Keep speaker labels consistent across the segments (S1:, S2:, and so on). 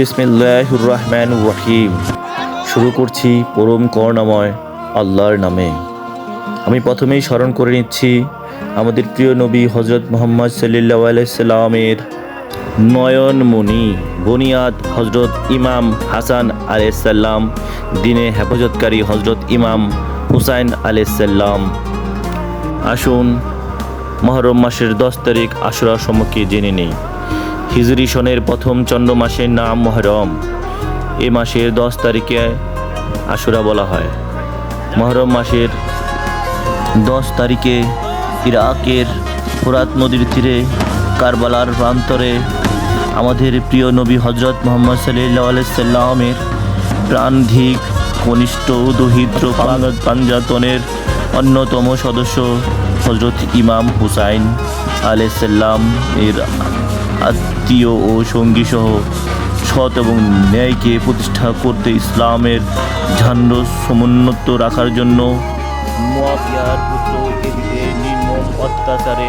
S1: বিসমিল্লাহুর রহমান রহিম। শুরু করছি পরম করুণাময় আল্লাহর নামে। আমি প্রথমেই স্মরণ করে নিচ্ছি আমাদের প্রিয় নবী হজরত মোহাম্মদ সাল্লাহ আলাইসাল্লামের নয়নমণি বনিয়াদ হজরত ইমাম হাসান আলাইসাল্লাম দিনে হেফাজতকারী হজরত ইমাম হুসাইন আলাইসাল্লাম আসুন, মহরম মাসের দশ তারিখ আশুরা সম্মুখে জেনে নেই। হিজরি সনের প্রথম চন্দ্র মাসের নাম মহরম। এ মাসের দশ তারিখে আশুরা বলা হয়। মহরম মাসের দশ তারিখে ইরাকের ফোরাত নদীর তীরে কারবালার প্রান্তরে আমাদের প্রিয় নবী হজরত মোহাম্মদ সাল্লাহ আলাইসাল্লামের প্রাণধিক কনিষ্ঠ দহিদ্র পাঞ্জাতনের অন্যতম সদস্য হজরত ইমাম হুসাইন আলাইসাল্লাম এর আত্মীয় ও সঙ্গী সহ সৎ এবং ন্যায়কে প্রতিষ্ঠা করতে ইসলামের ঝান্ড সমুন্নত রাখার জন্য অত্যাচারে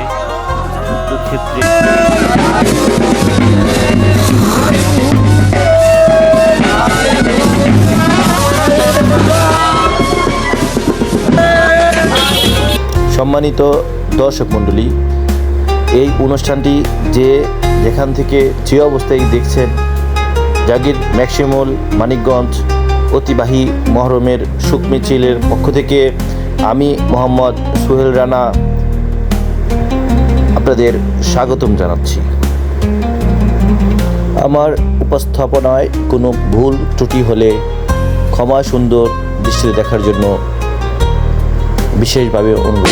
S1: সম্মানিত দর্শক মণ্ডলী, এই অনুষ্ঠানটি যে যেখান থেকে যে অবস্থায় দেখছেন জাগির, ম্যাক্সিমল, মানিকগঞ্জ, অতিবাহী মহরমের সুখ মিছিলের পক্ষ থেকে আমি মোহাম্মদ সোহেল রানা আপনাদের স্বাগতম জানাচ্ছি। আমার উপস্থাপনায় কোনো ভুল ত্রুটি হলে ক্ষমা সুন্দর দৃষ্টিতে দেখার জন্য বিশেষভাবে অনুরোধ।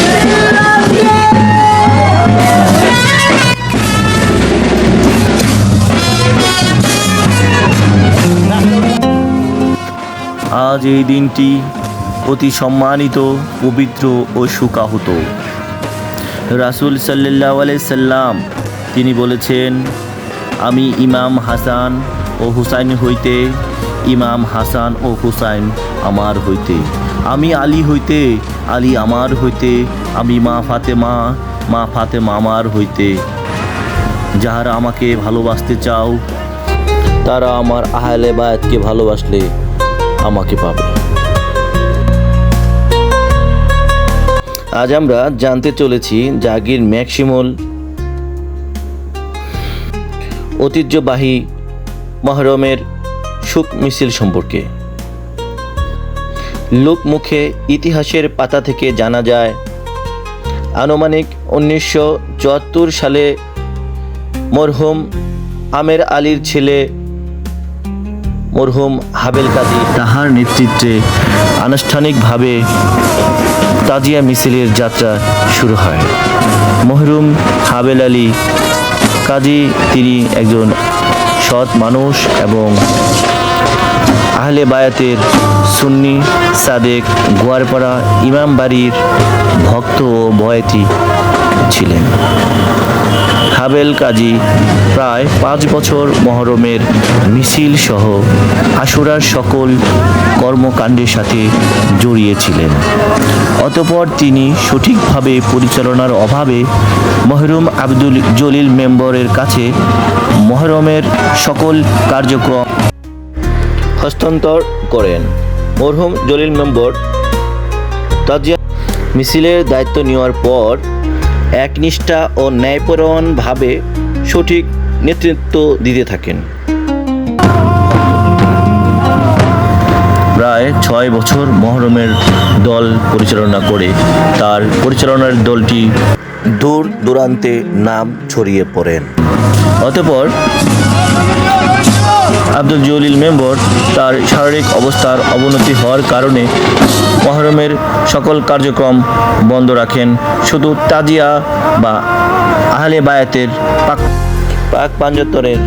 S1: আজ এই দিনটি অতি সম্মানিত, পবিত্র ও সুকাহত। রাসুল সাল্লাহ সাল্লাম তিনি বলেছেন, আমি ইমাম হাসান ও হুসাইন হইতে, ইমাম হাসান ও হুসাইন আমার হইতে। আমি আলী হইতে, আলী আমার হইতে। আমি মা ফাতেমা মা ফাতেমা আমার হইতে। যাহারা আমাকে ভালোবাসতে চাও, তারা আমার আহলে বায়াতকে ভালোবাসলে। আমাকে পাবে। আজ আমরা জানতে চলেছি জাগির ম্যাক্সিমল ঐতিহ্যবাহী মহরমের সুখ মিছিল সম্পর্কে। লোকমুখে ইতিহাসের পাতা থেকে জানা যায়, আনুমানিক উনিশশো চুয়াত্তর সালে মরহুম আমের আলীর ছেলে মরহুম হাবেল কাজী তাহার নেতৃত্বে আনুষ্ঠানিকভাবে তাজিয়া মিছিলের যাত্রা শুরু হয়। মহরুম হাবেল আলী কাজী তিনি একজন সৎ মানুষ এবং আহলে বায়াতের সুন্নি, সাদেক, গোয়ারপাড়া ইমাম বাড়ির ভক্ত ও বয়াতি। ছিলেন। হাবেল কাজী প্রায় পাঁচ বছর মহরমের মিছিল সহ আশুরার সকল কর্মকাণ্ডের সাথে জড়িয়েছিলেন। অতপর তিনি সঠিকভাবে পরিচালনার অভাবে মহরুম আব্দুল জলিল মেম্বরের কাছে মহরমের সকল কার্যক্রম হস্তান্তর করেন। মরহুম জলিল মেম্বর তাজিয়া মিছিলের দায়িত্ব নেওয়ার পর একনিষ্ঠা ও ন্যায়পরায়ণভাবে সঠিক নেতৃত্ব দিতে থাকেন। প্রায় ছয় বছর মহরমের দল পরিচালনা করে, তার পরিচালনার দলটি দূর দূরান্তে নাম ছড়িয়ে পড়েন। অতপর আব্দুল জলিল মেম্বর তার শারীরিক অবস্থার অবনতি হওয়ার কারণে মহরমের সকল কার্যক্রম বন্ধ রাখেন। শুধু তাজিয়া বা আহলে বায়াতের পাক পাক পাঞ্জতরের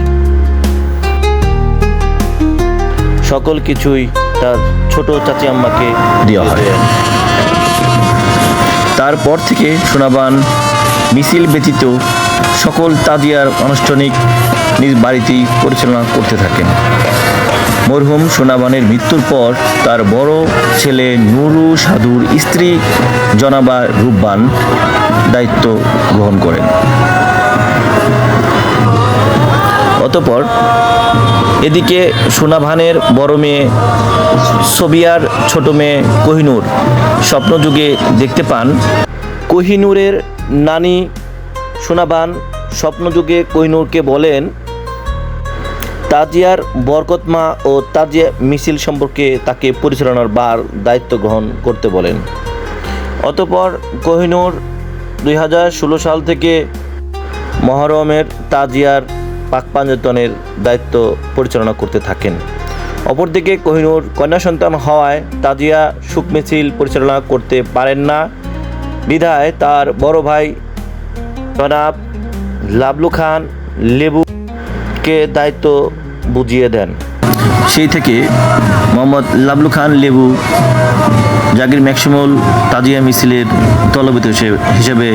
S1: সকল কিছুই তার ছোট চাচি আম্মাকে দেওয়া হয়। তারপর থেকে সোনাবান মিছিল ব্যতীত সকল তাজিয়ার আনুষ্ঠানিক নিজ বাড়িতেই পরিচালনা করতে থাকেন। মরহুম সোনাবানের মৃত্যুর পর তার বড় ছেলে নুরু সাধুর স্ত্রী জনাবা রূপবান দায়িত্ব গ্রহণ করেন। অতপর এদিকে সোনাভানের বড় মেয়ে সোবিয়ার ছোট মেয়ে কোহিনুর স্বপ্নযুগে দেখতে পান। কোহিনুরের নানি সোনাবান স্বপ্নযুগে কোহিনুরকে বলেন তাজিয়ার বরকতমা ও তাজিয়া মিছিল সম্পর্কে তাকে পরিচালনার বার দায়িত্ব গ্রহণ করতে বলেন। অতপর কোহিনুর দুই সাল থেকে মহরমের তাজিয়ার পাক পাঞ্জতনের দায়িত্ব পরিচালনা করতে থাকেন। অপরদিকে কোহিনুর কন্যা সন্তান হওয়ায় তাজিয়া সুখ মিছিল পরিচালনা করতে পারেন না। বিধায় তার বড় ভাই জনাব লাবলু খান লেবুকে দায়িত্ব বুঝিয়ে দেন? সেই থেকে মোহাম্মদ লাবলু খান, লেবু, জাকির ম্যাক্সিমল তাজিয়া মিছিলের দলবিত হিসেবে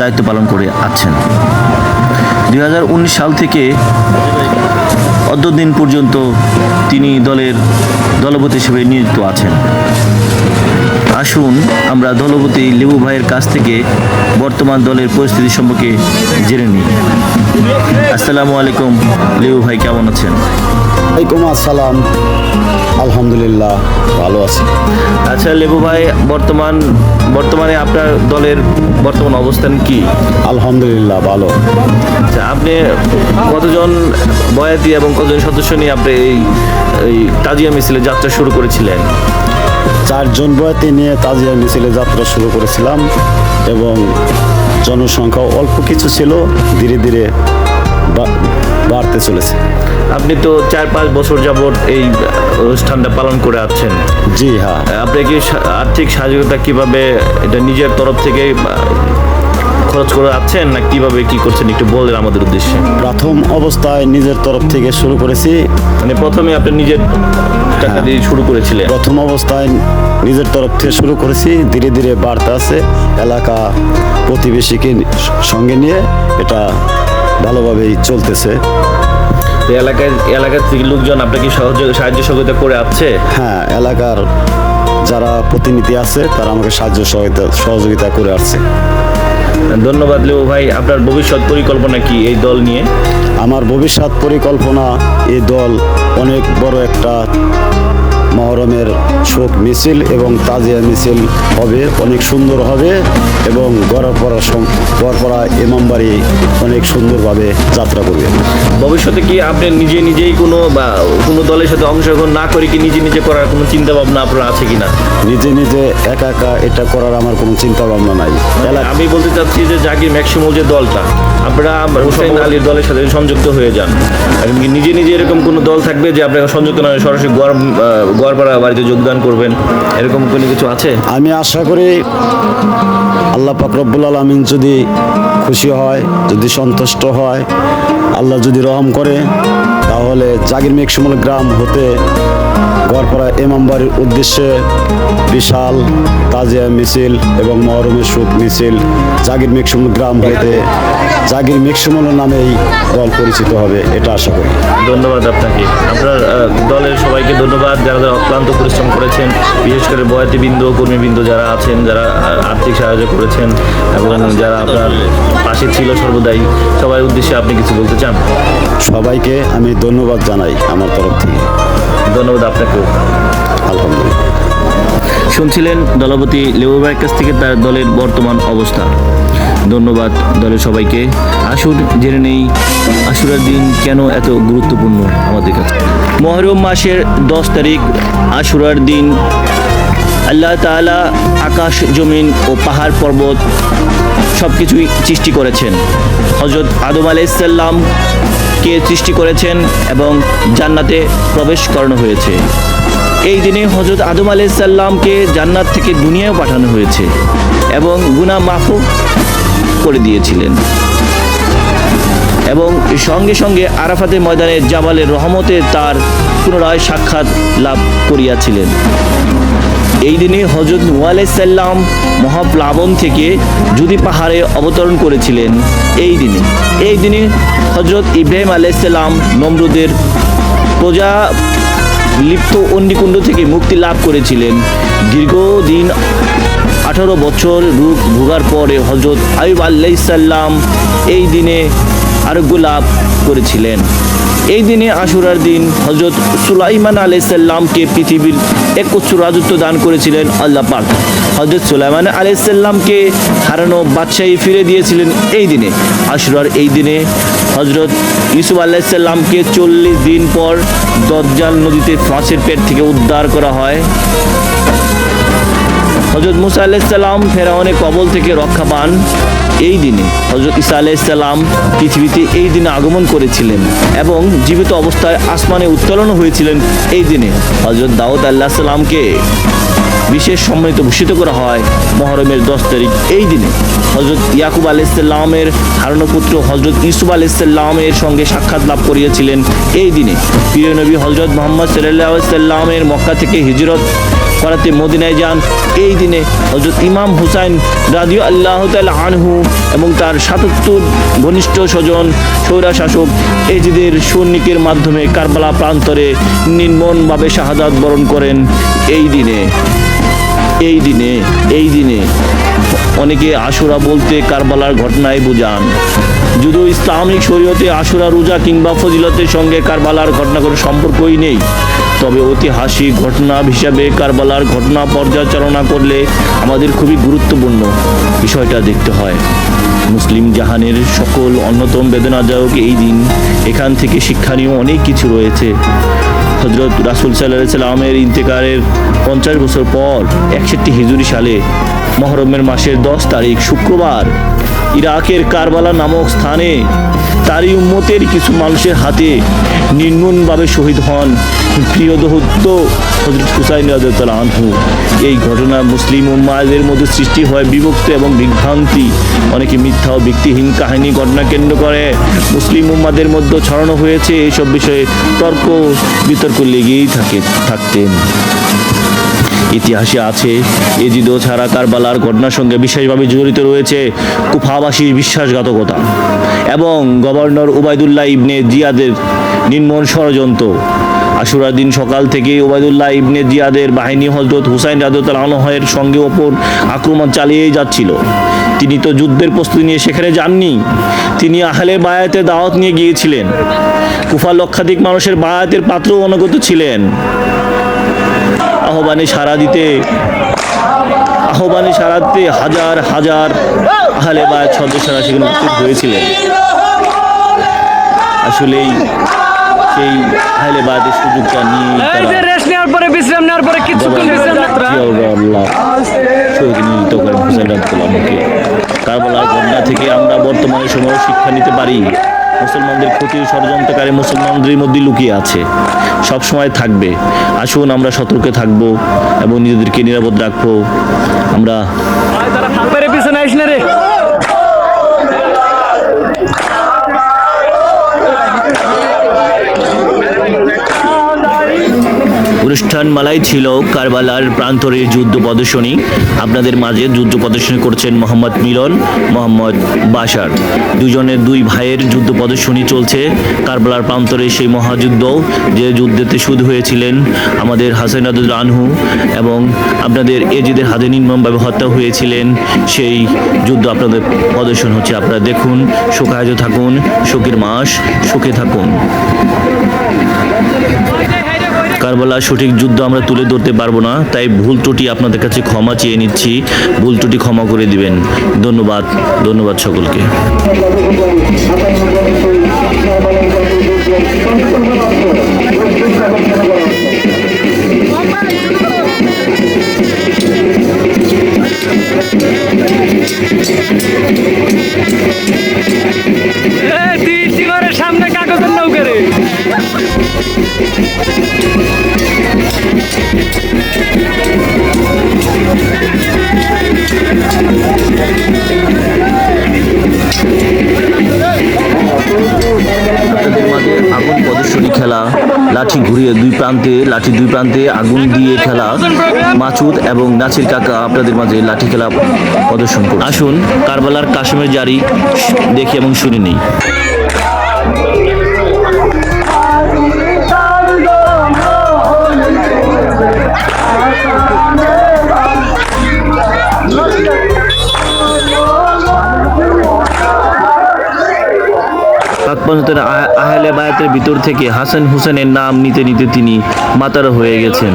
S1: দায়িত্ব পালন করে আছেন। দু হাজার উনিশ সাল থেকে অদ্যদিন পর্যন্ত তিনি দলের দলপতি হিসেবে নিযুক্ত আছেন। আসুন আমরা দলপতি লেবু ভাইয়ের কাছ থেকে বর্তমান দলের পরিস্থিতি সম্পর্কে জেনে নিই। আসসালামু আলাইকুম লেবু ভাই কেমন আছেন?
S2: ওয়ালাইকুম আসসালাম। আলহামদুলিল্লাহ ভালো আছি।
S1: আচ্ছা লেবু ভাই বর্তমান বর্তমানে আপনার দলের বর্তমান অবস্থান কি?
S2: আলহামদুলিল্লাহ ভালো।
S1: আচ্ছা আপনি কতজন বয়াতি এবং কতজন সদস্য নিয়ে আপনি এই এই তাজিয়া মিছিলে যাত্রা শুরু করেছিলেন?
S2: চারজন বয়াতি নিয়ে তাজিয়া মিছিলে যাত্রা শুরু করেছিলাম এবং জনসংখ্যা অল্প কিছু ছিল ধীরে ধীরে বাড়তে চলেছে।
S1: আপনি তো চার পাঁচ বছর যাবৎ এই অনুষ্ঠানটা পালন করে আছেন।
S2: জি হ্যাঁ।
S1: আপনি কি আর্থিক সহযোগিতা কীভাবে এটা নিজের তরফ থেকে খরচ করে আছেন না কীভাবে কি করছেন একটু বললেন আমাদের উদ্দেশ্যে।
S2: প্রথম অবস্থায় নিজের তরফ থেকে শুরু করেছি।
S1: মানে প্রথমে আপনি নিজের টাকা দিয়ে শুরু করেছিলেন?
S2: প্রথম অবস্থায় নিজের তরফ থেকে শুরু করেছি। ধীরে ধীরে বাড়তে আছে এলাকা প্রতিবেশীকে সঙ্গে নিয়ে। এটা ভালোভাবেই চলতেছে।
S1: এলাকায় এলাকার থেকে লোকজন আপনাকে সহযোগ সাহায্য সহযোগিতা করে আসছে?
S2: হ্যাঁ এলাকার যারা প্রতিনিধি আছে তারা আমাকে সাহায্য সহযোগিতা করে আসছে।
S1: ধন্যবাদ লেবু ভাই, আপনার ভবিষ্যৎ পরিকল্পনা কি এই দল নিয়ে?
S2: আমার ভবিষ্যৎ পরিকল্পনা, এই দল অনেক বড় একটা মহরমের শোক মিছিল এবং তাজিয়া মিছিল হবে অনেক সুন্দর হবে এবং গড়পড়া গড়পড়া ইমামবাড়ি অনেক সুন্দরভাবে যাত্রা করবে।
S1: ভবিষ্যতে কি আপনি নিজে নিজেই কোনো বা কোনো দলের সাথে অংশগ্রহণ না করে কি নিজে নিজে করার কোনো চিন্তা ভাবনা আপনার আছে কিনা?
S2: নিজে নিজে একা একা এটা করার আমার কোনো চিন্তা ভাবনা নাই।
S1: আমি বলতে চাচ্ছি যে জাকির ম্যাক্সিমল যে দলটা আপনারা হুসাইন আলীর দলের সাথে সংযুক্ত হয়ে যান। নিজে নিজে এরকম কোনো দল থাকবে যে আপনাকে সংযুক্ত না সরাসরি গড় গড়পাড়া বাড়িতে যোগদান করবেন, এরকম কোনো কিছু আছে?
S2: আমি আশা করি আল্লাহ পাকরব্বুল আলমিন যদি খুশি হয়, যদি সন্তুষ্ট হয়, আল্লাহ যদি রহম করে, তাহলে জাগির মেঘসমল গ্রাম হতে গড়পাড়া ইমামবাড়ির উদ্দেশ্যে বিশাল তাজিয়া মিছিল এবং মহরমের সুখ মিছিল জাগির মেঘসমল গ্রাম হতে জাগির মেঘসমল নামেই দল পরিচিত হবে এটা আশা করি।
S1: ধন্যবাদ আপনাকে। আপনার দলের সবাইকে ধন্যবাদ যারা যারা অক্লান্ত পরিশ্রম করেছেন বিশেষ করে বয়াতি বয়াতিবৃন্দ কর্মীবৃন্দ যারা আছেন যারা আর্থিক সাহায্য করেছেন এবং যারা আপনার পাশে ছিল সর্বদাই সবার উদ্দেশ্যে আপনি কিছু বলতে চান?
S2: সবাইকে আমি ধন্যবাদ জানাই আমার তরফ থেকে।
S1: ধন্যবাদ আপনাকেও। শুনছিলেন দলপতি লেবু ভাইয়ের কাছ থেকে তার দলের বর্তমান অবস্থা। ধন্যবাদ দলের সবাইকে। আসুন, জেনে নেই আশুরার দিন কেন এত গুরুত্বপূর্ণ আমাদের কাছে। মহরম মাসের দশ তারিখ, আশুরার দিন আল্লাহ তাআলা আকাশ, জমিন ও পাহাড় পর্বত সব কিছুই সৃষ্টি করেছেন। হজরত আদম আলাইসাল্লামকে সৃষ্টি করেছেন এবং জান্নাতে প্রবেশ করানো হয়েছে। এই দিনে হজরত আদম আলাইসাল্লামকে জান্নাত থেকে দুনিয়ায় পাঠানো হয়েছে এবং গুনা মাফও করে দিয়েছিলেন। এবং সঙ্গে সঙ্গে আরাফাতের ময়দানে জাবালের রহমতে তার পুনরায় সাক্ষাৎ লাভ করিয়াছিলেন। এই দিনে হজরত নুয়ালাইসাল্লাম মহাপ্লাবন থেকে যদি পাহাড়ে অবতরণ করেছিলেন এই দিনে। এই দিনে হজরত ইব্রাহিম আলাইসাল্লাম নমরুদের প্রজা লিপ্ত অগ্নিকুণ্ড থেকে মুক্তি লাভ করেছিলেন। দীর্ঘদিন আঠারো বছর রূপ ভোগার পরে হজরত আইব আল্লাইসাল্লাম এই দিনে আরোগ্য লাভ করেছিলেন। এই দিনে আশুরার দিন হজরত সুলাইমান আলাইসাল্লামকে পৃথিবীর একচ্ছ রাজত্ব দান করেছিলেন আল্লাহ পাক। হজরত সুলাইমান আলাইসাল্লামকে হারানো বাদশাহী ফিরে দিয়েছিলেন এই দিনে। আশুরার এই দিনে হজরত ইউসুফ আলাইসাল্লামকে চল্লিশ দিন পর দজ্জাল নদীতে ফাঁসের পেট থেকে উদ্ধার করা হয়। হজরত মুসা আলাইসাল্লাম ফেরাউনের কবল থেকে রক্ষা পান এই দিনে। হজরত ইসা আলাইসাল্লাম পৃথিবীতে এই দিনে আগমন করেছিলেন এবং জীবিত অবস্থায় আসমানে উত্তোলন হয়েছিলেন এই দিনে। হজরত দাউদ আল্লাহ সাল্লামকে বিশেষ সম্মানিত ভূষিত করা হয় মহরমের দশ তারিখ এই দিনে। হজরত ইয়াকুব আলাইসাল্লামের হারানো পুত্র হজরত ইসুফ আলাইসাল্লামের সঙ্গে সাক্ষাৎ লাভ করিয়েছিলেন এই দিনে। প্রিয় নবী হজরত মোহাম্মদ সাল্লাহ সাল্লামের মক্কা থেকে হিজরত করাতে মদিনায় যান। এই দিনে হজরত ইমাম হুসাইন রাজিউ আল্লাহ আনহু এবং তার সাতাত্তর ঘনিষ্ঠ স্বজন সৌরা শাসক এজিদের সৈনিকের মাধ্যমে কারবালা প্রান্তরে নির্মমভাবে শাহাদাত বরণ করেন। এই দিনে এই দিনে এই দিনে অনেকে আশুরা বলতে কারবালার ঘটনায় বোঝান। যদিও ইসলামিক শরীয়তে আশুরা রোজা কিংবা ফজিলতের সঙ্গে কারবালার ঘটনা কোনো সম্পর্কই নেই। তবে ঐতিহাসিক ঘটনা হিসাবে কারবালার ঘটনা পর্যালোচনা করলে আমাদের খুবই গুরুত্বপূর্ণ বিষয়টা দেখতে হয়। মুসলিম জাহানের সকল অন্যতম বেদনাদায়ক এই দিন, এখান থেকে শিক্ষণীয় অনেক কিছু রয়েছে। হজরত রাসুল সাল্লাহ সাল্লামের ইন্তেকারের পঞ্চাশ বছর পর একষট্টি হিজুরি সালে মহরমের মাসের দশ তারিখ শুক্রবার ইরাকের কারবালা নামক স্থানে তারই উম্মতের কিছু মানুষের হাতে নির্মমভাবে শহীদ হন প্রিয় দহত্য হজরত হুসাইন রাজতাল আনহু। এই ঘটনা মুসলিম উম্মাদের মধ্যে সৃষ্টি হয় বিভক্ত এবং বিভ্রান্তি। অনেকে মিথ্যা ও ভিত্তিহীন কাহিনী ঘটনা কেন্দ্র করে। মুসলিম উম্মাদের মধ্যে ছড়ানো হয়েছে এইসব বিষয়ে তর্ক বিতর্ক লেগেই থাকে থাকতেন। ইতিহাসে আছে। এজিদো ছাড়া কারবালার ঘটনার সঙ্গে বিশেষভাবে জড়িত রয়েছে কুফাবাসীর বিশ্বাসঘাতকতা এবং গভর্নর উবায়দুল্লাহ ইবনে জিয়াদের নির্মম ষড়যন্ত্র। আশুরার দিন সকাল থেকে ওবায়দুল্লাহ ইবনে জিয়াদের বাহিনী হজরত হুসাইন রাজতাল আনহের সঙ্গে ওপর আক্রমণ চালিয়েই যাচ্ছিল। তিনি তো যুদ্ধের প্রস্তুতি নিয়ে সেখানে যাননি। তিনি আহলে বায়াতে দাওয়াত নিয়ে গিয়েছিলেন। কুফা লক্ষাধিক মানুষের বায়াতের পাত্র অনুগত ছিলেন। আহ্বানে সাড়া দিতে আহ্বানে সাড়া দিতে হাজার হাজার আহলে বায়াত সদস্যরা সেখানে উপস্থিত হয়েছিলেন। আসলেই সেই আহলে বায়াতের সুযোগটা নিয়ে
S3: রেস্ট নেওয়ার পরে বিশ্রাম নেওয়ার পরে কিছুক্ষণ বিশ্রাম যাত্রা
S1: আল্লাহ শহীদ নিহিত করেন হুসেন রাজুল্লাহকে কারবালার ঘটনা থেকে আমরা বর্তমানে সময় শিক্ষা নিতে পারি। মুসলমানদের ক্ষতির ষড়যন্ত্রকারী মুসলমানদের মধ্যে লুকিয়ে আছে। সব সময় থাকবে। আসুন আমরা সতর্কে থাকব এবং নিজেদেরকে নিরাপদ রাখব। আমরা
S3: পিছনে
S1: অনুষ্ঠান মালাই ছিল কারবালার প্রান্তরের যুদ্ধ প্রদর্শনী। আপনাদের মাঝে যুদ্ধ প্রদর্শনী করছেন মোহাম্মদ মিলন, মোহাম্মদ বাশার। দুজনের দুই ভাইয়ের যুদ্ধ প্রদর্শনী চলছে কারবালার প্রান্তরে সেই মহাযুদ্ধ, যে যুদ্ধেতে শুধু হয়েছিলেন আমাদের হাসান আদুল আনহু এবং আপনাদের এজিদের হাতে নির্মমভাবে হত্যা হয়েছিলেন সেই যুদ্ধ আপনাদের প্রদর্শন হচ্ছে। আপনারা দেখুন, শোকায়িত থাকুন, শোকের মাস সুখে থাকুন। কারবালার সঠিক যুদ্ধ আমরা তুলে ধরতে পারব না, তাই ভুল ত্রুটি আপনাদের কাছে ক্ষমা চেয়ে নিচ্ছি, ভুল ত্রুটি ক্ষমা করে দিবেন। ধন্যবাদ ধন্যবাদ সকলকে। প্রান্তে লাঠি দুই প্রান্তে আগুন দিয়ে খেলা। মাছুদ এবং নাচির কাকা আপনাদের মাঝে লাঠি খেলা প্রদর্শন করুন আসুন কারবালার কাশ্মীর জারি দেখি এবং শুনে নেই। পঞ্চায়েতের আহলে বায়াতের ভিতর থেকে হাসান হুসেনের নাম নিতে নিতে তিনি মাতার হয়ে গেছেন।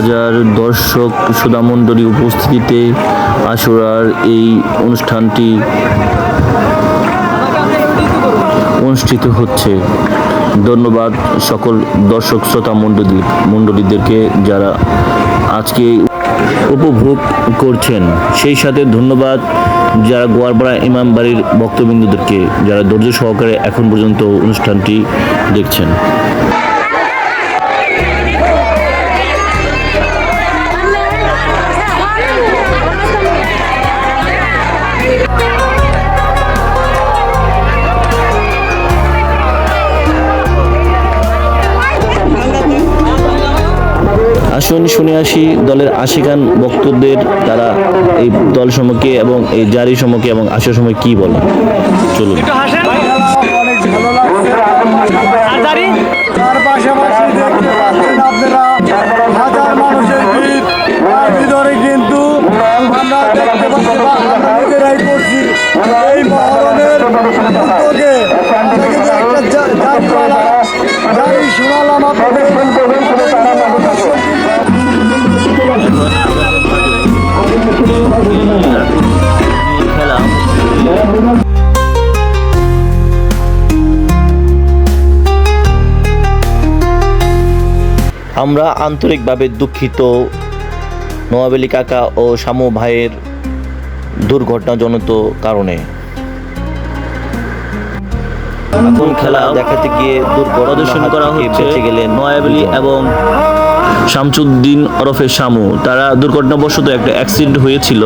S1: হাজার দর্শক সুদামণ্ডলী উপস্থিতিতে আশুরার এই অনুষ্ঠানটি অনুষ্ঠিত হচ্ছে। ধন্যবাদ সকল দর্শক শ্রোতা মণ্ডলী মণ্ডলীদেরকে যারা আজকে উপভোগ করছেন। সেই সাথে ধন্যবাদ যারা গোয়ারপাড়া ইমাম বাড়ির ভক্তবৃন্দদেরকে যারা ধৈর্য সহকারে এখন পর্যন্ত অনুষ্ঠানটি দেখছেন। আসুন, শুনে আসি দলের আশি গান বক্তব্যদের তারা এই দল সম্পর্কে এবং এই জারি সম্পর্কে এবং আশা সময় কি বলে? চলুন।
S4: আমরা
S1: আন্তরিকভাবে দুঃখিত নোয়াব আলী কাকা ও শামু ভাইয়ের দুর্ঘটনাজনিত কারণে। এখন খেলা দেখাতে গিয়ে প্রদর্শন করা হচ্ছে বেঁচে গেলেন নোয়াব আলী এবং শামসুদ্দিন ওরফে শামু। তারা দুর্ঘটনাবশত একটা অ্যাক্সিডেন্ট হয়েছিল।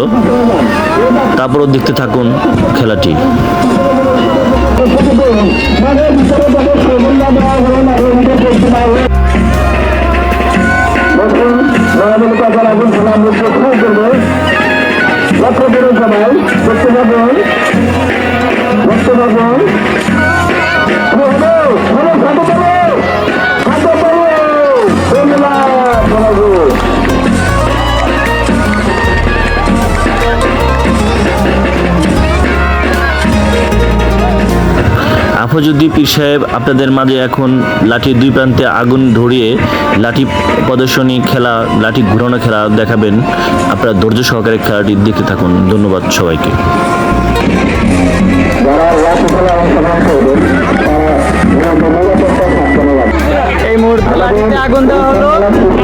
S1: তারপরও দেখতে থাকুন খেলাটি।
S3: আমাদের পাতার আগুন খেলা আমরা প্রথমে করব লক্ষ্য করে সবাই দেখতে পাবেন দেখতে পাবেন
S1: আফজুদ্দি পীর সাহেব আপনাদের মাঝে এখন লাঠির দুই প্রান্তে আগুন ধরিয়ে লাঠি প্রদর্শনী খেলা, লাঠি ঘুরানো খেলা দেখাবেন। আপনারা ধৈর্য সহকারে খেলাটি দেখতে থাকুন। ধন্যবাদ সবাইকে।
S3: এই মুহূর্তে লাঠিতে আগুন দেওয়া হলো।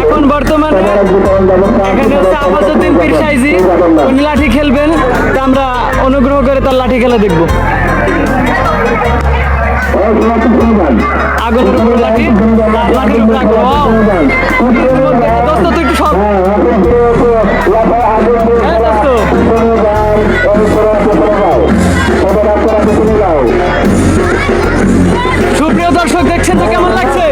S3: এখন বর্তমানে পীর সাইজি। উনি লাঠি খেলবেন। তা আমরা অনুগ্রহ করে তার লাঠি খেলা দেখব। উপর লাঠি আগুন Wow! দোস্ত তুই একটু সব হ্যাঁ সুপ্রিয় দর্শক, দেখছেন তো কেমন লাগছে?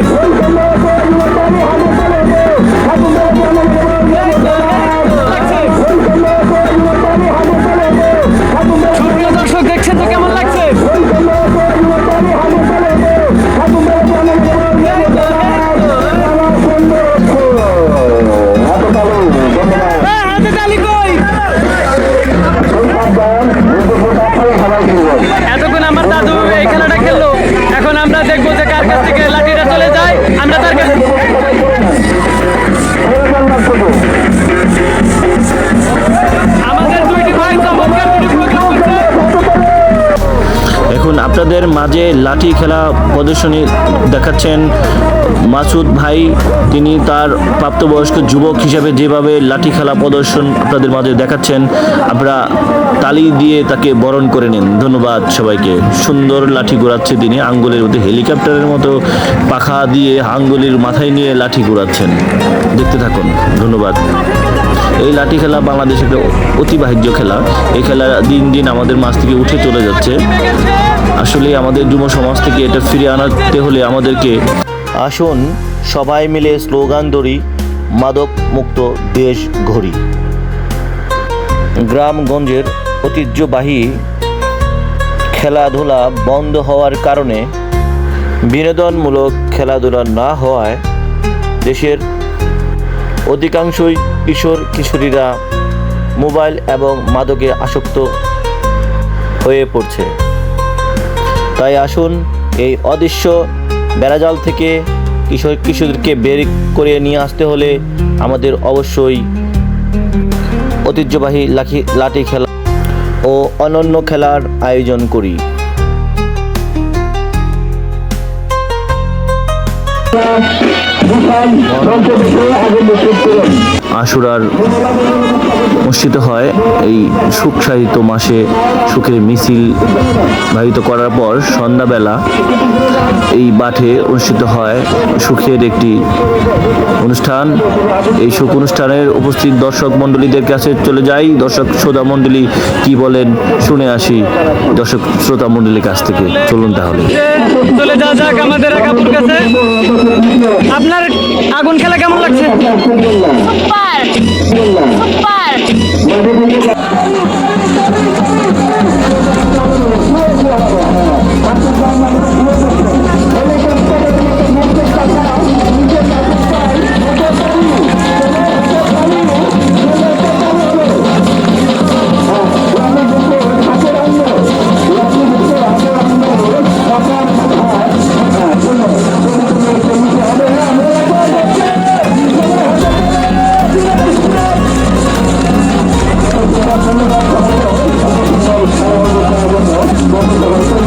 S3: যায় আমরা
S1: মাঝে লাঠি খেলা প্রদর্শনী দেখাচ্ছেন মাসুদ ভাই। তিনি তার প্রাপ্তবয়স্ক যুবক হিসাবে যেভাবে লাঠি খেলা প্রদর্শন আপনাদের মাঝে দেখাচ্ছেন আমরা তালি দিয়ে তাকে বরণ করে নিন। ধন্যবাদ সবাইকে। সুন্দর লাঠি ঘোরাচ্ছে তিনি, আঙ্গুলের মধ্যে হেলিকপ্টারের মতো পাখা দিয়ে আঙ্গুলের মাথায় নিয়ে লাঠি ঘোরাচ্ছেন। দেখতে থাকুন। ধন্যবাদ। এই লাঠি খেলা বাংলাদেশের একটা খেলা। এই খেলা দিন দিন আমাদের মাছ থেকে উঠে চলে যাচ্ছে। আসলে আমাদের যুব সমাজ থেকে এটা ফিরিয়ে আনাতে হলে আমাদেরকে আসুন সবাই মিলে স্লোগান ধরি, মাদক মুক্ত দেশ ঘড়ি গ্রামগঞ্জের ঐতিহ্যবাহী খেলাধুলা বন্ধ হওয়ার কারণে বিনোদনমূলক খেলাধুলা না হওয়ায় দেশের অধিকাংশই কিশোর কিশোরীরা মোবাইল এবং মাদকে আসক্ত হয়ে পড়ছে। তাই আসুন এই অদৃশ্য বেড়াজাল থেকে কিশোর কিশোরকে বের করে নিয়ে আসতে হলে আমাদের অবশ্যই ঐতিহ্যবাহী লাঠি লাঠি খেলা ও অনন্য খেলার আয়োজন করি। আশুরার অনুষ্ঠিত হয় এই সুখ সাহিত্য মাসে সুখের মিছিল বাহিত করার পর সন্ধ্যাবেলা এই মাঠে অনুষ্ঠিত হয় সুখের একটি অনুষ্ঠান। এই সুখ অনুষ্ঠানের উপস্থিত দর্শক মণ্ডলীদের কাছে চলে যাই। দর্শক শ্রোতা মণ্ডলী কি বলেন শুনে আসি। দর্শক শ্রোতা মণ্ডলীর কাছ থেকে। চলুন তাহলে।
S3: চলে যাওয়া যাক আমাদের একাপুর কাছে। আপনার আগুন খেলা কেমন লাগছে?
S5: Super super.
S1: মহরমের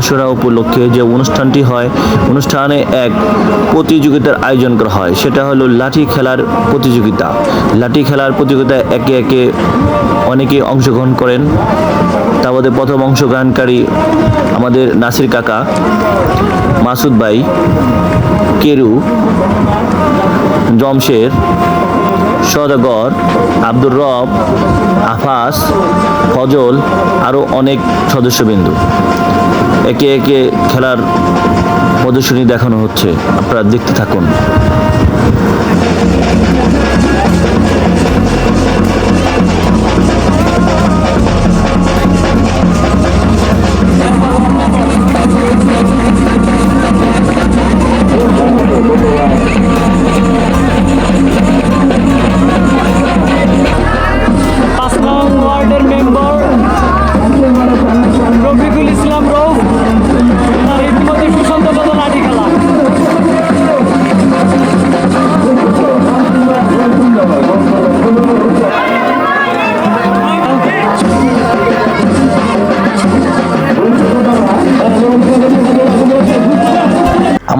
S1: আশুরা উপলক্ষে যে অনুষ্ঠানটি হয়, অনুষ্ঠানে এক প্রতিযোগিতার আয়োজন করা হয়। সেটা হলো লাঠি খেলার প্রতিযোগিতা। লাঠি খেলার প্রতিযোগিতায় একে একে অনেকে অংশগ্রহণ করেন। তার মধ্যে প্রথম অংশগ্রহণকারী আমাদের নাসির কাকা, মাসুদ ভাই, কেরু, জমশের সদাগর আব্দুর রব, আফাস, ফজল আরও অনেক সদস্যবিন্দু। একে একে খেলার প্রদর্শনী দেখানো হচ্ছে। আপনারা দেখতে থাকুন।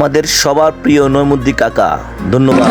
S3: আমাদের সবার প্রিয় নৈমুদ্দি কাকা। ধন্যবাদ।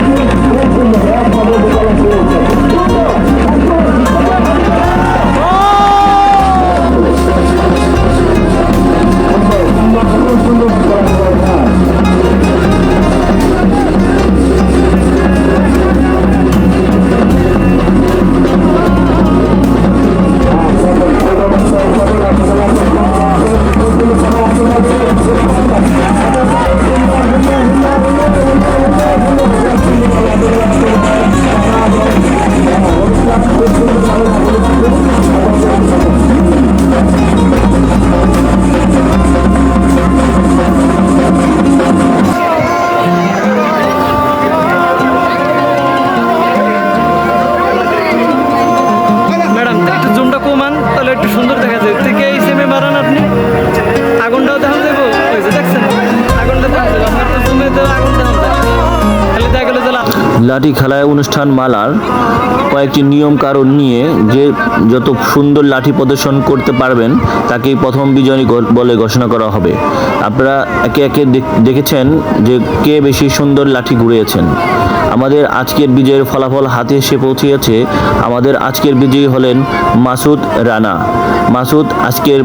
S3: সুন্দর
S1: দেখা যায়। থেকে এই সেমে বাড়ান
S3: আপনি? আগুনটাও দেখা
S1: লাঠি। খেলায় অনুষ্ঠান মালার কয়েকটি নিয়ম কারণ নিয়ে যে যত সুন্দর লাঠি প্রদর্শন করতে পারবেন, তাকেই প্রথম বিজয়ী বলে ঘোষণা করা হবে। আপনারা একে একে দেখেছেন যে কে বেশি সুন্দর লাঠি ঘুরিয়েছেন? আমাদের আজকের বিজয়ের ফলাফল হাতে এসে পৌঁছিয়েছে আমাদের আজকের বিজয়ী হলেন মাসুদ রানা। মাসুদ আজকের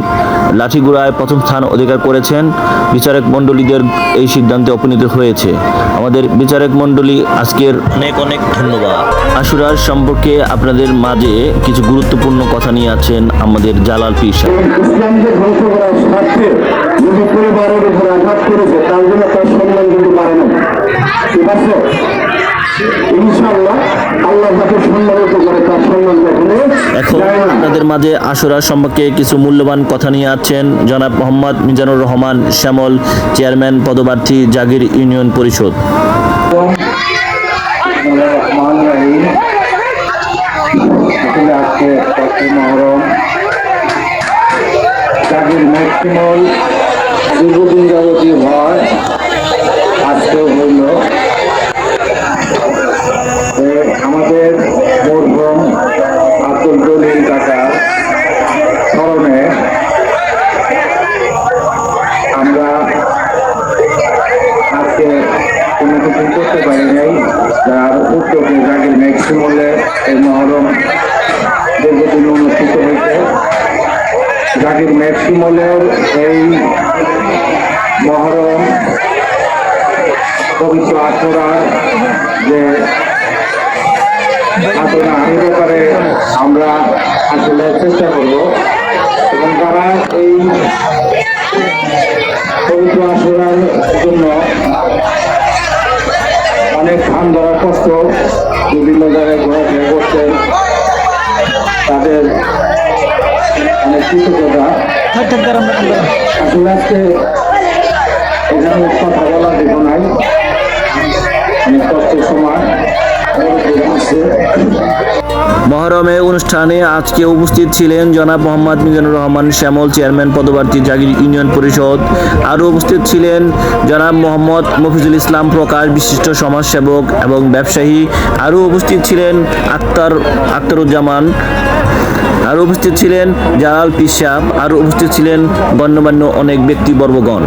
S1: লাঠিগুড়ায় প্রথম স্থান অধিকার করেছেন। বিচারক মণ্ডলীদের এই সিদ্ধান্তে উপনীত হয়েছে। আমাদের বিচারক মণ্ডলী আজকের অনেক অনেক ধন্যবাদ। আশুরার সম্পর্কে আপনাদের মাঝে কিছু গুরুত্বপূর্ণ কথা নিয়ে আছেন আমাদের জালাল পীর সাহেব।
S6: যদি পরিবারের উপর আঘাত করেছে তার জন্য তার সম্মান কিন্তু পারে না ঠিক আছে?
S1: এখন আপনাদের মাঝে আশুরার সম্পর্কে কিছু মূল্যবান কথা নিয়ে আছেন জনাব মোহাম্মদ মিজানুর রহমান শ্যামল চেয়ারম্যান পদপ্রার্থী জাগির ইউনিয়ন পরিষদ।
S6: আজকে মহরম। জাগির ম্যাক্সিমল দীর্ঘদিন যাবতীয় হয়। আজকেও ম্যাক্সিমলের এই মহরম পবিত্র আচরার যে সাধনা এই ব্যাপারে আমরা আসলে চেষ্টা করব। এবং তারা এই পবিত্র আসরার জন্য অনেক ধান ধরা কষ্ট বিভিন্ন জায়গায় অনেক কৃতজ্ঞতা আসলে আজকে এখানে কথা বলার দেখো নাই। অনেক কষ্টের সময়।
S1: মহরমে অনুষ্ঠানে আজকে উপস্থিত ছিলেন জনাব মোহাম্মদ মিজানুর রহমান শ্যামল চেয়ারম্যান পদপ্রার্থী জাগির ইউনিয়ন পরিষদ। আরও উপস্থিত ছিলেন জনাব মোহাম্মদ মফিজুল ইসলাম প্রকাশ বিশিষ্ট সমাজসেবক এবং ব্যবসায়ী। আরও উপস্থিত ছিলেন আক্তার আক্তারুজ্জামান। আরও উপস্থিত ছিলেন জালাল পিসাব আরও উপস্থিত ছিলেন গণ্যমান্য অনেক ব্যক্তিবর্গগণ।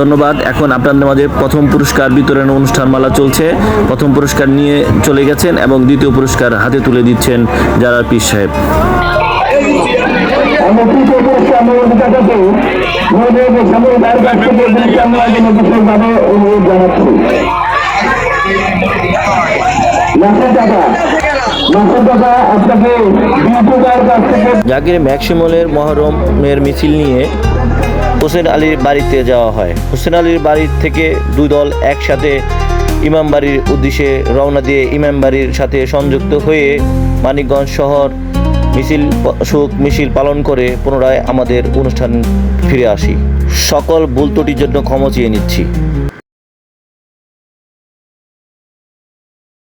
S1: ধন্যবাদ, এখন আপনাদের মাঝে প্রথম পুরস্কার বিতরণ অনুষ্ঠানমালা চলছে। প্রথম পুরস্কার নিয়ে চলে গেছেন এবং দ্বিতীয় পুরস্কার হাতে তুলে দিচ্ছেন জালাল পীর সাহেব। জাকির ম্যাক্সিমলের মহরমের মিছিল নিয়ে হোসেন আলীর বাড়িতে যাওয়া হয়। হোসেন আলীর বাড়ি থেকে দুই দল একসাথে ইমাম বাড়ির উদ্দেশ্যে রওনা দিয়ে ইমাম বাড়ির সাথে সংযুক্ত হয়ে মানিকগঞ্জ শহর মিছিল, শোক মিছিল পালন করে পুনরায় আমাদের অনুষ্ঠান ফিরে আসি। সকল ভুল ত্রুটির জন্য ক্ষমা চেয়ে নিচ্ছি।